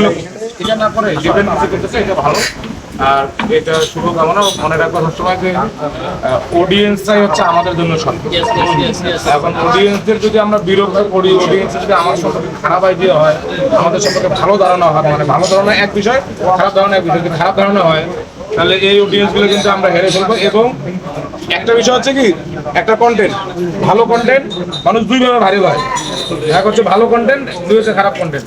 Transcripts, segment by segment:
এটা না করে ডিপেন্ড কিছু করতেছে এটা ভালো। আর এটা শুভকামনা মনে রাখব সবসময় যে অডিয়েন্সটাই হচ্ছে আমাদের জন্য সম্পদ এখন অডিয়েন্সদের যদি আমরা বিরক্ত করি অডিয়েন্স যদি আমার সম্পর্কে খারাপ আইডিয়া হয় আমাদের সম্পর্কে ভালো ধারণা হয় মানে ভালো ধারণা এক বিষয় খারাপ ধারণা এক বিষয়। যদি খারাপ ধারণা হয় তাহলে এই অডিয়েন্সগুলো কিন্তু আমরা হেরে ফেলব। এবং একটা বিষয় হচ্ছে কি একটা কন্টেন্ট ভালো কন্টেন্ট মানুষ দুইভাবে ভারী হয় এক হচ্ছে ভালো কন্টেন্ট দুই হচ্ছে খারাপ কন্টেন্ট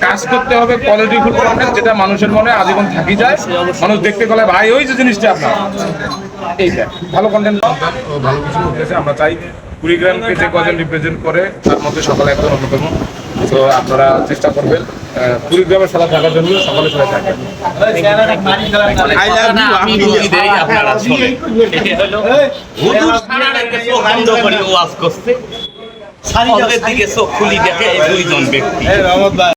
কাজ করতে হবে কোয়ালিটি ফুল কন্টেন্ট যেটা মানুষের মনে আজীবন থাকি যায়। মানুষ দেখতে গেলে ভাই ওই যে জিনিসটা আপনার। এইটা ভালো কন্টেন্ট ভালো কিছু করতেছে আমরা চাই কুড়িগ্রামকে যে কজন রিপ্রেজেন্ট করে তার মধ্যে সকালে একজন অন্যতম। তো আপনারা চেষ্টা করবেন আহ, কুড়িগ্রামের সাথে থাকার জন্য সকলে সবাই থাকবেন। দিকে চোখ খুলি দেখে এই দুইজন ব্যক্তি।